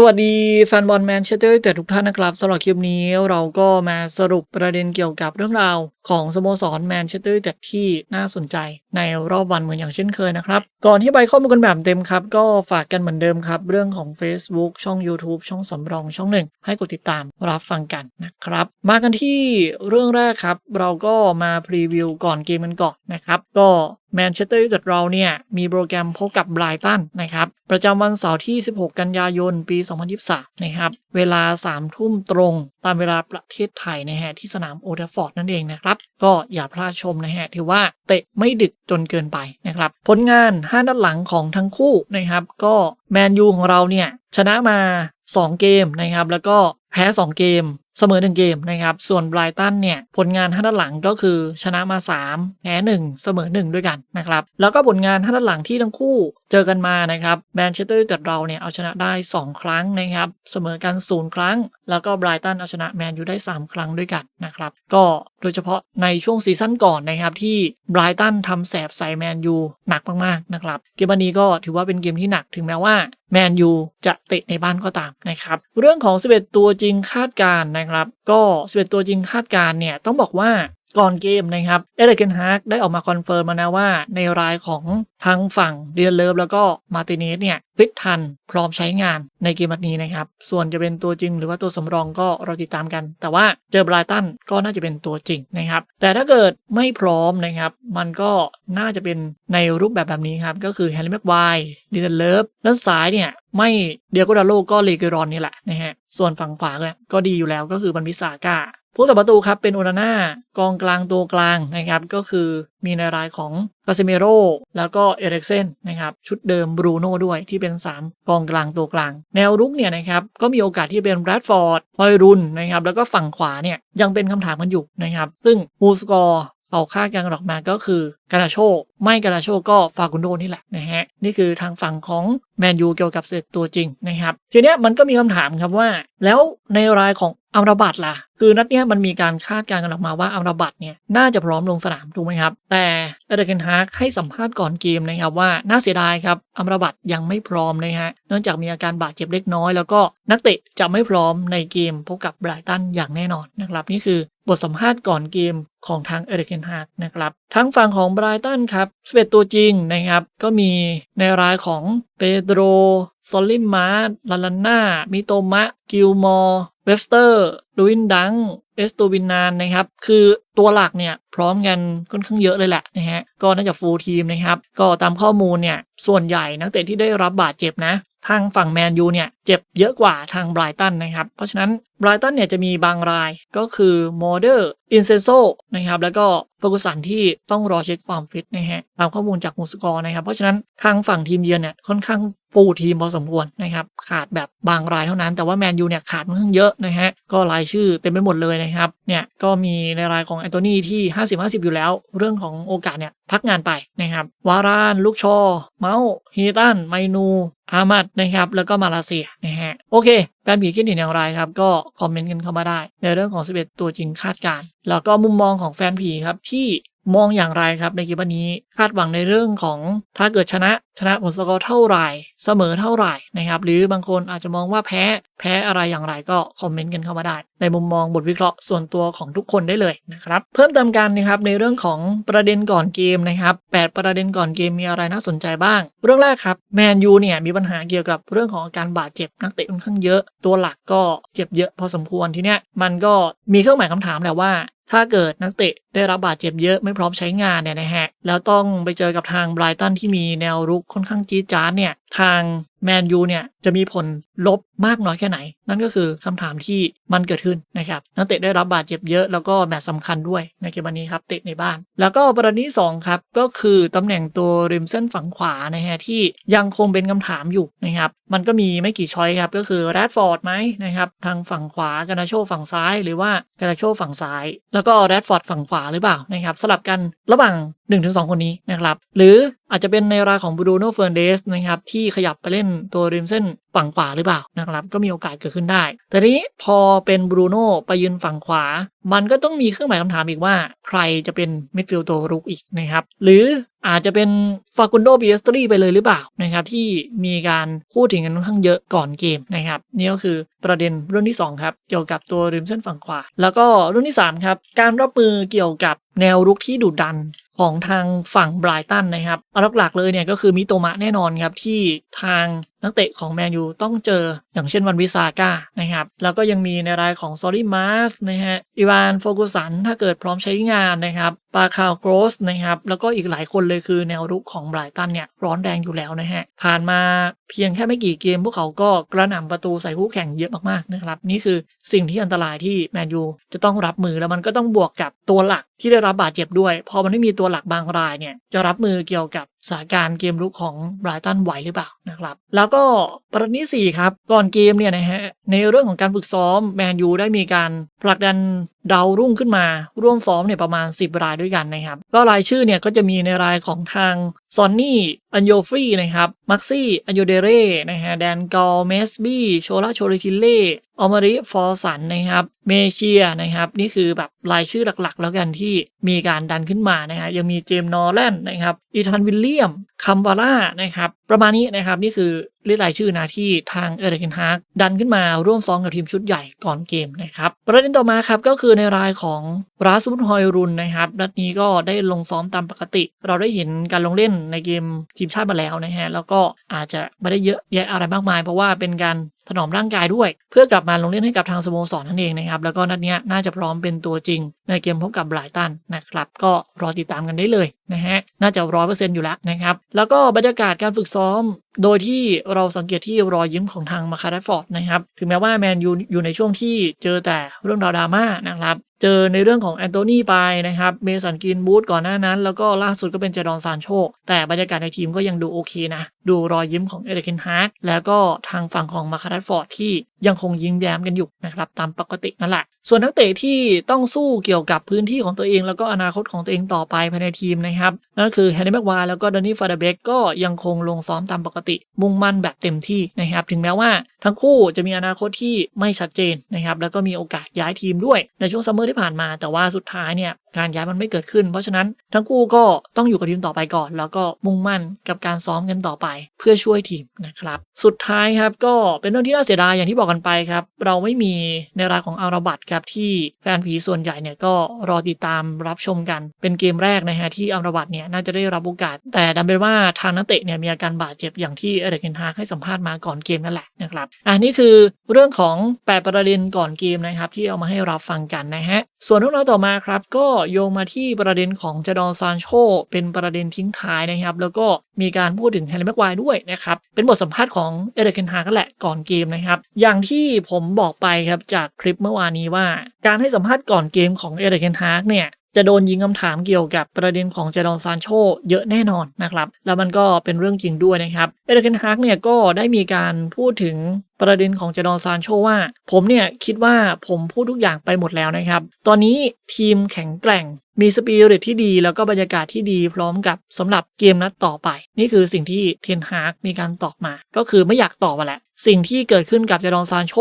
สวัสดีแฟนบอลแมนเชสเตอร์ยูไนเต็ดทุกท่านนะครับสำหรับคลิปนี้เราก็มาสรุปประเด็นเกี่ยวกับเรื่องราวของสโมสรแมนเชสเตอร์ยูไนเต็ดที่น่าสนใจในรอบวันเหมือนอย่างเช่นเคยนะครับ ก่อนที่ไปข้อมูลกันแบบเต็มครับ ก็ฝากกันเหมือนเดิมครับ เรื่องของ Facebook ช่อง YouTube ช่องสำรองช่องหนึ่งให้กดติดตามรับฟังกันนะครับ มากันที่เรื่องแรกครับ เราก็มาพรีวิวก่อนเกมกันก่อนนะครับก็แมนเชสเตอร์ยูไนเต็ดเราเนี่ยมีโปรแกรมพบกับไบรตันนะครับประจำวันเสาร์ที่ 16 กันยายน ปี 2023 นะครับเวลา 3 ทุ่มตรงตามเวลาประเทศไทยนะฮะที่สนามโอเดฟอร์ดนั่นเองนะครับก็อย่าพลาดชมนะฮะถือว่าเตะไม่ดึกจนเกินไปนะครับผลงาน 5 นัดหลังของทั้งคู่นะครับก็แมนยูของเราเนี่ยชนะมา 2 เกมนะครับแล้วก็แพ้ 2 เกม เสมอ1เกมนะครับ ส่วนไบรตันเนี่ยผลงาน5นัดหลังก็คือชนะมา 3 แพ้1 เสมอ 1 ด้วยกันนะครับ แล้วก็ผลงาน5นัดหลังที่ทั้งคู่เจอกันมานะครับแมนเชสเตอร์ยูไนเต็ดเราเนี่ยเอาชนะได้ 2 ครั้งนะครับเสมอกัน 0 ครั้ง แล้วก็ไบรตันเอาชนะแมนยูได้ 3 ครั้งด้วยกันนะครับก็โดยเฉพาะในช่วงซีซั่นก่อนนะครับที่ไบรตันทำแสบใส่แมนยูหนักมากๆนะครับเกมนนี้ก็ถือว่าเป็นเกมที่หนักถึงแม้ว่าแมนยูจะเตะในบ้านก็ตามนะครับเรื่องของ 11 ตัวจริงคาดการณ์นะครับ ก็11ตัวจริงคาดการณ์เนี่ยต้องบอกว่า ก่อนเกมนะครับเอเดเกนฮาร์กได้ออกมาคอนเฟิร์มมานะว่าในรายของทั้งฝั่งเดียนเลิฟแล้วก็มาติเนสเนี่ยฟิตทันพร้อมใช้งานในเกมนัดนี้นะครับ ส่วนจะเป็นตัวจริงหรือว่าตัวสำรองก็เราติดตามกัน แต่ว่าเจอไบรตันก็น่าจะเป็นตัวจริงนะครับ แต่ถ้าเกิดไม่พร้อมนะครับ มันก็น่าจะเป็นในรูปแบบแบบนี้ครับ ก็คือแฮร์รี่แม็กไวร์ดีเดนเลิฟด้านซ้ายเนี่ยไม่เดียโกดาโลก็เลเกรอนนี่แหละนะฮะส่วนฝั่งขวาก็ดีอยู่แล้วก็คือบันพิสาก้า ผู้สับประตูครับเป็นโอนาน่ากองกลางตัวกลางนะครับก็คือมีในรายของกาเซเมโรแล้วก็เอริกเซนนะครับชุดเดิมบรูโน่ด้วยที่เป็น 3 กองกลางตัวกลาง แนวรุกเนี่ยนะครับก็มีโอกาสที่เป็นแรดฟอร์ดพอยรุนนะครับแล้วก็ฝั่งขวาเนี่ยยังเป็นคำถามกันอยู่นะครับซึ่งมูสกอร์เอาค่ากันออกมาก็คือกานาโช ไม่กานาโชก็ฟากุนโดนี่แหละนะฮะ นี่คือทางฝั่งของแมนยูเกี่ยวกับเซตตัวจริงนะครับ ทีเนี้ยมันก็มีคำถามครับว่า แล้วในรายของอัมราบัตล่ะ คือนัดเนี้ยมันมีการคาดการณ์กันออกมาว่าอัมราบัตเนี่ยน่าจะพร้อมลงสนามถูกไหมครับ แต่เอเดเกนฮาร์กให้สัมภาษณ์ก่อนเกมนะครับว่าน่าเสียดายครับอัมราบัตยังไม่พร้อมนะฮะเนื่องจากมีอาการบาดเจ็บเล็กน้อย แล้วก็นักเตะจะไม่พร้อมในเกมพบกับไบรตันอย่างแน่นอนนะครับนี่คือบทสัมภาษณ์ก่อนเกมของทางเอเดเกนฮาร์กนะครับทั้งฝั่งของไบรตันครับสเปตตัวจริงนะครับก็มีในรายของ เปโดรซอลลิมมาร์ลาลาน่ามิโตมะ กิลมอร์ เวสเตอร์ ลูวินดัง เอสตูบินนานนะครับ คือตัวหลักเนี่ยพร้อมกันค่อนข้างเยอะเลยแหละนะฮะ ก็น่าจะฟูลทีมนะครับ ก็ตามข้อมูลเนี่ย ส่วนใหญ่นักเตะที่ได้รับบาดเจ็บนะ ทางฝั่งแมนยูเนี่ยเจ็บเยอะกว่าทางไบรตันนะครับ เพราะฉะนั้นไบรตันเนี่ยจะมีบางรายก็คือโมเดอร์อินเซนโซนะครับแล้วก็ฟอร์กุสันที่ต้องรอเช็คความฟิตนะฮะตามข้อมูลจากมูสกอร์นะครับ เพราะฉะนั้นทางฝั่งทีมเยือนเนี่ยค่อนข้างฟูทีมพอสมควรนะครับขาดแบบบางรายเท่านั้น แต่ว่าแมนยูเนี่ยขาดค่อนข้างเยอะนะฮะก็รายชื่อเต็มไปหมดเลยนะครับเนี่ยก็มีในรายของแอนโทนีที่ 50-50 อยู่แล้ว เรื่องของโอกาสเนี่ยพักงานไปนะครับวารานลูกชอ เมาส์ฮีตันไมนู อามัดนะครับแล้วก็มาเลเซียนะฮะโอเคแฟนผีคิดเห็นอย่างไรครับ ก็คอมเมนต์กันเข้ามาได้ ในเรื่องของ 11 ตัวจริงคาดการแล้วก็มุมมองของแฟนผีครับที่มองอย่างไรครับในเกมนี้คาดหวังในเรื่องของถ้าเกิดชนะชนะผลสกอร์เท่าไหร่เสมอเท่าไหร่นะครับหรือบางคนอาจจะมองว่าแพ้แพ้อะไรอย่างไรก็คอมเมนต์กันเข้ามาได้ ในมุมมองบทวิเคราะห์ส่วนตัวของทุกคนได้เลยนะครับเพิ่มเติมกันนะครับในเรื่องของประเด็นก่อนเกมนะครับ8ประเด็นก่อนเกมมีอะไรน่าสนใจบ้าง เรื่องแรกครับแมนยูเนี่ยมีปัญหาเกี่ยวกับเรื่องของอาการบาดเจ็บนักเตะค่อนข้างเยอะ ตัวหลักก็เจ็บเยอะพอสมควรทีเนี้ยมันก็มีเครื่องหมายคำถามแหละว่าถ้าเกิดนักเตะได้รับบาดเจ็บเยอะไม่พร้อมใช้งานเนี่ยนะฮะ แล้วต้องไปเจอกับทางไบรตันที่มีแนวรุกค่อนข้างจี๊ดจ๊าดเนี่ย ทางแมนยูเนี่ยจะมีผลลบมากน้อยแค่ไหน นั่นก็คือคำถามที่มันเกิดขึ้นนะครับนักเตะได้รับบาดเจ็บเยอะแล้วก็แมตช์สำคัญด้วยในเกมวันนี้ครับเตะในบ้าน แล้วก็ประเด็นที่2ครับก็คือตำแหน่งตัวริมเส้นฝั่งขวานะฮะที่ยังคงเป็นคำถามอยู่นะครับมันก็มีไม่กี่ช้อยครับก็คือแรดฟอร์ดไหมนะครับทางฝั่งขวากานาโชฝั่งซ้าย หรือว่ากานาโชฝั่งซ้าย แล้วก็แรดฟอร์ดฝั่งขวาหรือเปล่านะครับสลับกันระหว่าง 1-2 คนนี้นะครับหรืออาจจะเป็นในรายของบรูโน่เฟอร์เดสนะครับที่ขยับไปเล่นตัวริมเส้นฝั่งขวาหรือเปล่านะครับก็มีโอกาสเกิดขึ้นได้ แต่นี้พอเป็นบรูโน่ไปยืนฝั่งขวา มันก็ต้องมีเครื่องหมายคำถามอีกว่า ใครจะเป็นมิดฟิลด์ตัวรุกอีกนะครับหรือ อาจจะเป็นฟากุนโดบีเอสตรีไปเลยหรือเปล่านะครับที่มีการพูดถึงกันค่อนข้างเยอะก่อนเกมนะครับนี่ก็คือประเด็นเรื่องที่สองครับ เกี่ยวกับตัวริมเส้นฝั่งขวา แล้วก็เรื่องที่สามครับ การรับมือเกี่ยวกับแนวรุกที่ดุดันของทางฝั่งไบรตันนะครับหลักๆเลยเนี่ยก็คือมิโตมะแน่นอนครับที่ทางนักเตะของแมนยูต้องเจออย่างเช่นวันวิซาก้านะครับ แล้วก็ยังมีในรายของซอรี่มาร์สนะฮะอีวานโฟกุสันถ้าเกิดพร้อมใช้งานนะครับปาคาวโกรสนะครับแล้วก็อีกหลายคนเลยคือแนวรุกของไบรตันเนี่ยร้อนแรงอยู่แล้วนะฮะผ่านมาเพียงแค่ไม่กี่เกมพวกเขาก็กระหน่ำประตูใส่คู่แข่งเยอะมากๆนะครับนี่คือสิ่งที่อันตรายที่แมนยูจะต้องรับมือแล้วมันก็ต้องบวกกับตัวหลักที่ได้รับบาดเจ็บด้วย พอมันไม่มีตัวหลักบางรายเนี่ยจะรับมือเกี่ยวกับสถานการณ์เกมลุกของไบรตันไหวหรือเปล่านะครับ แล้วก็ประเด็นที่4ครับ ก่อนเกมเนี่ยนะฮะในเรื่องของการฝึกซ้อมแมนยูได้มีการผลักดัน ดาวรุ่งขึ้นมา ร่วมซ้อมเนี่ยประมาณ 10 รายด้วยกันนะครับก็รายชื่อเนี่ยก็จะมีในรายของทางซอนนี่ อันโยฟรีนะครับมักซี่ อันโยเดเร่นะฮะแดนกอลเมสบี้ โชลาโชริทิเล่ออมาริฟอร์สันนะครับ เมเชียนะครับ นี่คือแบบรายชื่อหลักๆ แล้วกันที่มีการดันขึ้นมานะฮะยังมีเจมส์นอร์แลนนะครับ อีธานวิลเลียม คัมวาร่านะครับ ประมาณนี้นะครับ นี่คือ เรียกรายชื่อนะที่ทางเอริกเกนฮาร์กดันขึ้นมาร่วมซ้อมกับทีมชุดใหญ่ก่อนเกมนะครับประเด็นต่อมาครับก็คือในรายของราสมุนฮอยรุนนะครับนัดนี้ก็ได้ลงซ้อมตามปกติ เราได้เห็นการลงเล่นในเกมทีมชาติมาแล้วนะฮะแล้วก็อาจจะไม่ได้เยอะแยะอะไรมากมาย เพราะว่าเป็นการถนอมร่างกายด้วย เพื่อกลับมาลงเล่นให้กับทางสโมสรนั่นเองนะครับแล้วก็นัดนี้น่าจะพร้อมเป็นตัวจริง ในเกมพบกับไบรตันนะครับก็รอติดตามกันได้เลยนะฮะน่าจะร้อยเปอร์เซ็นต์อยู่แล้วนะครับแล้วก็บรรยากาศการฝึกซ้อม โดยที่เราสังเกตที่รอยยิ้มของทางมาคาร์ดฟอร์ดนะครับ ถึงแม้ว่าแมนยูอยู่ในช่วงที่เจอแต่เรื่องราวดราม่านะครับ เจอในเรื่องของแอนโทนีไปนะครับ เมสันกินบูธก่อนหน้านั้น แล้วก็ล่าสุดก็เป็นเจดอนซานโชแต่บรรยากาศในทีมก็ยังดูโอเคนะ ดูรอยยิ้มของเอเดเคนฮาร์กแล้วก็ทางฝั่งของมาคาร์ดฟอร์ดที่ยังคงยิ้มแย้มกันอยู่นะครับตามปกตินั่นแหละ ส่วนนักเตะที่ต้องสู้เกี่ยวกับพื้นที่ของตัวเอง แล้วก็อนาคตของตัวเองต่อไปภายในทีมนะครับนั่นคือแฮนนี่แม็กวาแล้วก็ดอนนี่ฟาเดเบกก็ยังคงลงซ้อมตามปกติ มุ่งมั่นแบบเต็มที่นะครับถึงแม้ว่าทั้งคู่จะมีอนาคตที่ไม่ชัดเจนนะครับแล้วก็มีโอกาสย้ายทีมด้วยในช่วงซัมเมอร์ที่ผ่านมา แต่ว่าสุดท้ายเนี่ยการย้ายมันไม่เกิดขึ้น เพราะฉะนั้นทั้งคู่ก็ต้องอยู่กับทีมต่อไปก่อน แล้วก็มุ่งมั่นกับการซ้อมกันต่อไป เพื่อช่วยทีมนะครับ สุดท้ายครับก็เป็นเรื่องที่น่าเสียดายอย่างที่บอกกันไปครับ เราไม่มีในรายของอาราบัตครับที่แฟนผีส่วนใหญ่เนี่ยก็รอติดตามรับชมกันเป็นเกมแรกนะฮะที่อาราบัตเนี่ยน่าจะได้รับโอกาส แต่ดันเป็นว่าทางนักเตะเนี่ยมีอาการบาดเจ็บอย่างที่เอเดกเกนฮาให้สัมภาษณ์มาก่อนเกมนั่นแหละนะครับอันนี้คือเรื่องของแปดประเด็นก่อนเกมนะครับที่เอามาให้รับฟังกันนะฮะส่วนเรื่องราวต่อมาครับก็โยงมาที่ประเด็นของจดอนซานโชเป็นประเด็นทิ้งท้ายนะครับ แล้วก็มีการพูดถึงแฮร์รี่แม็กควายด้วยนะครับ เป็นบทสัมภาษณ์ของเอเดรเกนฮาก็แหละก่อนเกมนะครับ อย่างที่ผมบอกไปครับจากคลิปเมื่อวานนี้ว่า การให้สัมภาษณ์ก่อนเกมของเอเดรเกนฮากเนี่ย จะโดนยิงคำถามเกี่ยวกับประเด็นของเจดอนซานโชเยอะแน่นอนนะครับ แล้วมันก็เป็นเรื่องจริงด้วยนะครับเอเดนฮาร์กเนี่ยก็ได้มีการพูดถึงประเด็นของเจดอนซานโชว่า ผมเนี่ยคิดว่าผมพูดทุกอย่างไปหมดแล้วนะครับ ตอนนี้ทีมแข็งแกร่งมีสปิริตที่ดีแล้วก็บรรยากาศที่ดีพร้อมกับสำหรับเกมนัดต่อไป นี่คือสิ่งที่เทนฮากมีการตอบมา ก็คือไม่อยากตอบมาแหละ สิ่งที่เกิดขึ้นกับเจดอนซานโช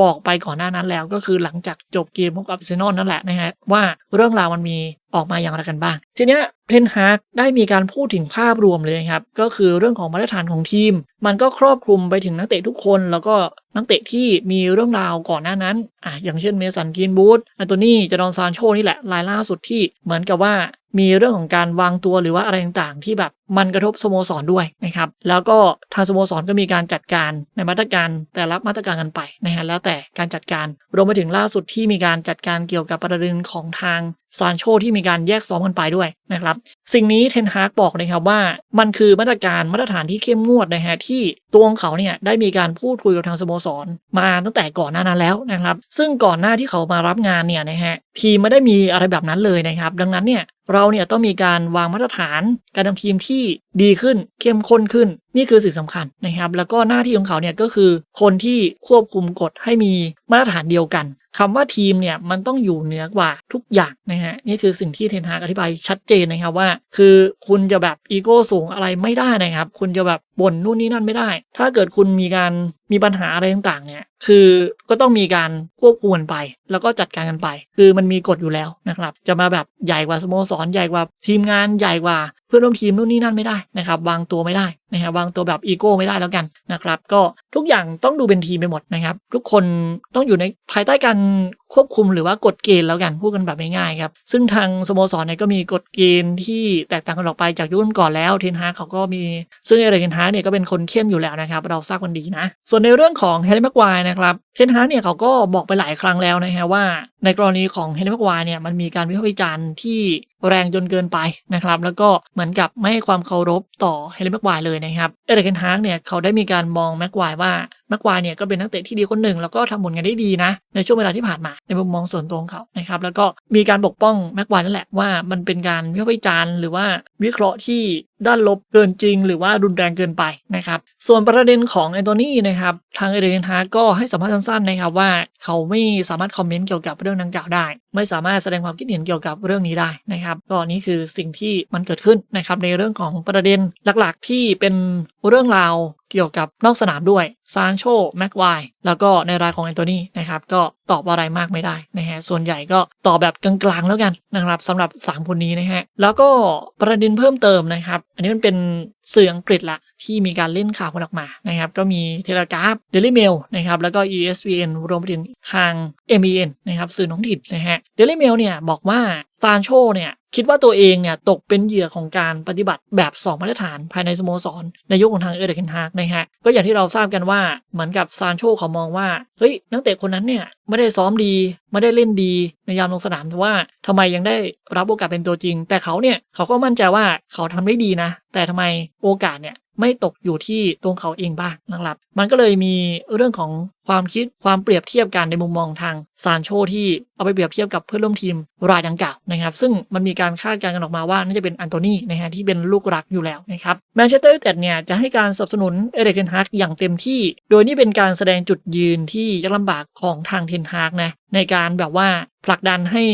บอกไปก่อนหน้านั้นแล้วก็คือหลังจากจบเกมพบกับอาร์เซนอลนั่นแหละนะฮะว่าเรื่องราวมันมีออกมาอย่างไรกันบ้าง ทีเนี้ยเทนฮากได้มีการพูดถึงภาพรวมเลยครับ ก็คือเรื่องของมาตรฐานของทีม มันก็ครอบคลุมไปถึงนักเตะทุกคน แล้วก็นักเตะที่มีเรื่องราวก่อนหน้านั้นอะอย่างเช่นเมสันกินบูธอันโตนี่จดอนซานโชนี่แหละรายล่าสุดที่เหมือนกับว่า มีเรื่องของการวางตัวหรือว่าอะไรต่างๆ ที่แบบมันกระทบสโมสรด้วยนะครับแล้วก็ทางสโมสรก็มีการจัดการในมาตรการแต่ละมาตรการกันไปนะฮะแล้วแต่การจัดการรวมไปถึงล่าสุดที่มีการจัดการเกี่ยวกับประเด็นของทาง ซานโชที่มีการแยกซ้อมกันไปด้วยนะครับ สิ่งนี้เทนฮากบอกนะครับว่ามันคือมาตรการมาตรฐานที่เข้มงวดนะฮะที่ตัวของเขาเนี่ยได้มีการพูดคุยกับทางสโมสร มาตั้งแต่ก่อนหน้านั้นแล้วนะครับ ซึ่งก่อนหน้าที่เขามารับงานเนี่ยนะฮะทีมไม่ได้มีอะไรแบบนั้นเลยนะครับ ดังนั้นเนี่ยเราเนี่ยต้องมีการวางมาตรฐานการทำทีมที่ดีขึ้นเข้มข้นขึ้น นี่คือสิ่งสำคัญนะครับ แล้วก็หน้าที่ของเขาเนี่ยก็คือคนที่ควบคุมกฎให้มีมาตรฐานเดียวกัน คำว่าทีมเนี่ยมันต้องอยู่เหนือกว่าทุกอย่างนะฮะนี่คือสิ่งที่เทนฮากอธิบายชัดเจนนะครับว่า คือคุณจะแบบอีโก้สูงอะไรไม่ได้นะครับ คุณจะแบบ บ่นนู่นนี่นั่นไม่ได้ ถ้าเกิดคุณมีการมีปัญหาอะไรต่างๆ เนี่ย คือก็ต้องมีการควบคุมกันไป แล้วก็จัดการกันไป คือมันมีกฎอยู่แล้วนะครับ จะมาแบบใหญ่กว่าสโมสรใหญ่กว่าทีมงานใหญ่กว่าเพื่อนร่วมทีมนู่นนี่นั่นไม่ได้นะครับ วางตัวไม่ได้นะครับวางตัวแบบอีโก้ไม่ได้แล้วกันนะครับ ก็ทุกอย่างต้องดูเป็นทีมไปหมดนะครับ ทุกคนต้องอยู่ในภายใต้การควบคุมหรือว่ากฎเกณฑ์แล้วกันพูดกันแบบง่ายๆครับ ซึ่งทางสโมสรเนี่ยก็มีกฎเกณฑ์ที่แตกต่างกันออกไปจากยุคก่อนแล้วเทนฮาเขาก็มีซึ่งเอเทนฮาเนี่ยก็เป็นคนเข้มอยู่แล้วนะครับ เราทราบกันดีนะ ส่วนในเรื่องของแฮร์รี่แม็กควายนะครับ เทนฮากเนี่ยเขาก็บอกไปหลายครั้งแล้วนะฮะว่า ในกรณีของเฮนรี่แม็กควายเนี่ยมันมีการวิพากษ์วิจารณ์ที่แรงจนเกินไปนะครับ แล้วก็เหมือนกับไม่ให้ความเคารพต่อเฮนรี่แม็กควายเลยนะครับเอริกเทนฮากเนี่ยเขาได้มีการมองแม็กควายว่าแม็กควายเนี่ยก็เป็นนักเตะที่ดีคนหนึ่ง แล้วก็ทำผลงานได้ดีนะ ในช่วงเวลาที่ผ่านมาในมุมมองส่วนตัวของเขานะครับแล้วก็มีการปกป้องแม็กควายนั่นแหละว่ามันเป็นการวิพากษ์วิจารณ์หรือว่าวิเคราะห์ที่ด้านลบเกินจริง หรือว่ารุนแรงเกินไปนะครับส่วนประเด็นของแอนโทนีนะครับทางเอเดนฮาร์ก็ให้สัมภาษณ์สั้นๆนะครับว่าเขาไม่สามารถคอมเมนต์เกี่ยวกับเรื่องดังกล่าวได้ ไม่สามารถแสดงความคิดเห็นเกี่ยวกับเรื่องนี้ได้นะครับก็นี่คือสิ่งที่มันเกิดขึ้นนะครับในเรื่องของประเด็นหลักๆ ที่เป็นเรื่องราว เกี่ยวกับนอกสนามด้วยซานโชแม็กไวแล้วก็ในรายของแอนโทนีนะครับก็ตอบอะไรมากไม่ได้นะฮะส่วนใหญ่ก็ตอบแบบกลางๆแล้วกันนะครับสำหรับ 3 คนนี้นะฮะแล้วก็ประเด็นเพิ่มเติมนะครับ อันนี้มันเป็นสื่ออังกฤษละที่มีการเล่นข่าวกันออกมานะครับก็มีเทเลกราฟเดลิเมลนะครับแล้วก็ ESPN รวมไปถึงทาง MEN นะครับสื่อท้องถิ่นนะฮะเดลิเมลเนี่ยบอกว่าซานโชเนี่ย คิดว่าตัวเองเนี่ยตกเป็นเหยื่อของการปฏิบัติแบบ 2 มาตรฐานภายในสโมสร ในยุคของทางเอเดกินฮากนะฮะ ก็อย่างที่เราทราบกันว่าเหมือนกับซานโชเขามองว่า เฮ้ย นักเตะคนนั้นเนี่ย ไม่ได้ซ้อมดี ไม่ได้เล่นดีในยามลงสนามแต่ว่าทำไมยังได้รับโอกาสเป็นตัวจริง แต่เขาเนี่ยเขาก็มั่นใจว่าเขาทำได้ดีนะ แต่ทำไมโอกาสเนี่ยไม่ตกอยู่ที่ตัวเขาเองบ้างนะครับ มันก็เลยมีเรื่องของ ความคิดความเปรียบเทียบกันในมุมมองทางซานโชที่เอาไปเปรียบเทียบกับเพื่อนร่วมทีมรายดังกล่าวนะครับ ซึ่งมันมีการคาดการณ์กันออกมาว่าน่าจะเป็นอันโตนีนะฮะที่เป็นลูกรักอยู่แล้วนะครับแมนเชสเตอร์ยูไนเต็ดเนี่ยจะให้การสนับสนุนเอเดกเทนฮากอย่างเต็มที่ โดยนี่เป็นการแสดงจุดยืนที่ยากลำบากของทางเทนฮากนะในการแบบว่าผลักดันให้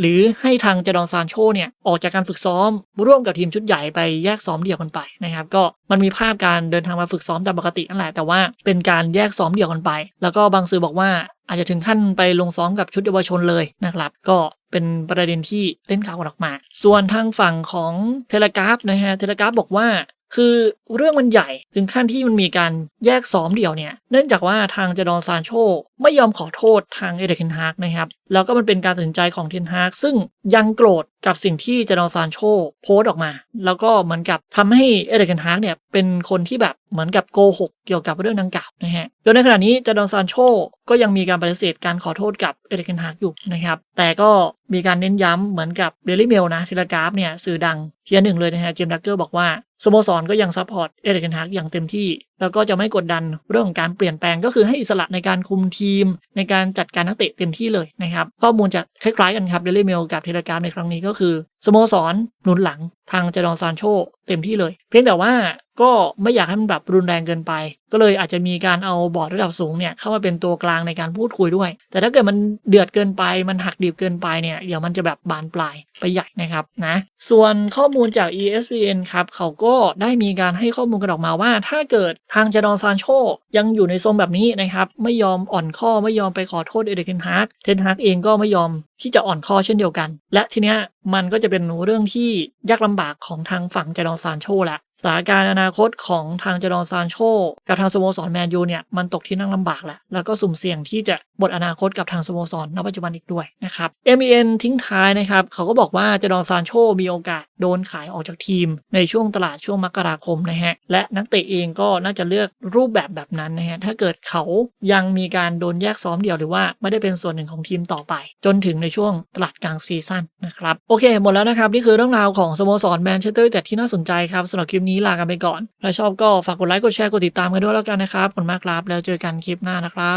หรือให้ทางเจดองซานโชเนี่ยออกจากการฝึกซ้อม ร่วมกับทีมชุดใหญ่ไปแยกซ้อมเดี่ยวกันไปนะครับก็มันมีภาพการเดินทางมาฝึกซ้อมตามปกตินั่นแหละแต่ว่าเป็นการแยกซ้อมเดี่ยวกันไปแล้วก็บางสื่อบอกว่าอาจจะถึงขั้นไปลงซ้อมกับชุดเยาวชนเลยนะครับ ก็เป็นประเด็นที่เล่นข่าวออกมา ส่วนทางฝั่งของเทเลกราฟนะฮะเทเลกราฟบอกว่าคือเรื่องมันใหญ่ถึงขั้นที่มันมีการแยกซ้อมเดี่ยวเนี่ย เนื่องจากว่าทางเจดอนซานโชไม่ยอมขอโทษทางเอเดกเทนฮากนะครับแล้วก็มันเป็นการตัดสินใจของเทนฮากซึ่งยังโกรธกับสิ่งที่เจดอนซานโชโพสต์ออกมา แล้วก็เหมือนกับทำให้เอเดกเทนฮากเนี่ยเป็นคนที่แบบเหมือนกับโกหกเกี่ยวกับเรื่องดังกล่าวนะฮะโดยในขณะนี้เจดอนซานโชก็ยังมีการปฏิเสธการขอโทษกับเอเดกเทนฮากอยู่นะครับแต่ก็มีการเน้นย้ำเหมือนกับเดลิเมลนะเทเลกราฟเนี่ยสื่อดังเทียหนึ่งเลยนะฮะเจมส์ดักเกอร์บอกว่าสโมสรก็ยังซัพพอร์ตเอเดกเทนฮากอย่างเต็มที่ แล้วก็จะไม่กดดันเรื่องของการเปลี่ยนแปลงก็คือให้อิสระในการคุมทีม ในการจัดการนักเตะเต็มที่เลยนะครับข้อมูลจะคล้ายๆกันครับเดลิเมลกับเทเลกราฟในครั้งนี้ก็คือ สโมสรหนุนหลังทางเจดอนซานโชเต็มที่เลย เพียงแต่ว่าก็ไม่อยากให้มันแบบรุนแรงเกินไป ก็เลยอาจจะมีการเอาบอร์ดระดับสูงเนี่ยเข้ามาเป็นตัวกลางในการพูดคุยด้วย แต่ถ้าเกิดมันเดือดเกินไปมันหักดิบเกินไปเนี่ยเดี๋ยวมันจะแบบบานปลายไปใหญ่นะครับนะส่วนข้อมูลจาก ESPN ครับเขาก็ได้มีการให้ข้อมูลกันออกมาว่า ถ้าเกิดทางเจดอนซานโชยังอยู่ในทรงแบบนี้นะครับไม่ยอมอ่อนข้อไม่ยอมไปขอโทษเอเดนฮาร์กเทนฮาร์กเองก็ไม่ยอมที่จะอ่อนข้อเช่นเดียวกัน และทีเนี้ยมันก็จะเป็นเรื่องที่ยากลำบากของทางฝั่งเจดอนซานโชแหละ สถานการณ์อนาคตของทางเจดอนซานโชกับทางสโมสรแมนยูเนี่ยมันตกที่นั่งลำบากแหละแล้วก็สุ่มเสี่ยงที่จะหมดอนาคตกับทางสโมสรณปัจจุบันอีกด้วยนะครับ MEN ทิ้งท้ายนะครับเขาก็บอกว่าเจดอนซานโชมีโอกาสโดนขายออกจากทีม ในช่วงตลาดช่วงมกราคมนะฮะและนักเตะเองก็น่าจะเลือกรูปแบบแบบนั้นนะฮะถ้าเกิดเขายังมีการโดนแยกซ้อมเดี่ยวหรือว่าไม่ได้เป็นส่วนหนึ่งของทีมต่อไป จนถึงในช่วงตลาดกลางซีซั่นนะครับโอเคหมดแล้วนะครับนี่คือเรื่องราวของสโมสรแมนเชสเตอร์แต่ที่น่าสนใจครับสำหรับคลิปนี้ลากันไปก่อน ถ้าชอบก็ฝากกดไลค์กดแชร์กดติดตามกันด้วยแล้วกันนะครับขอบคุณมากครับแล้วเจอกันคลิปหน้านะครับ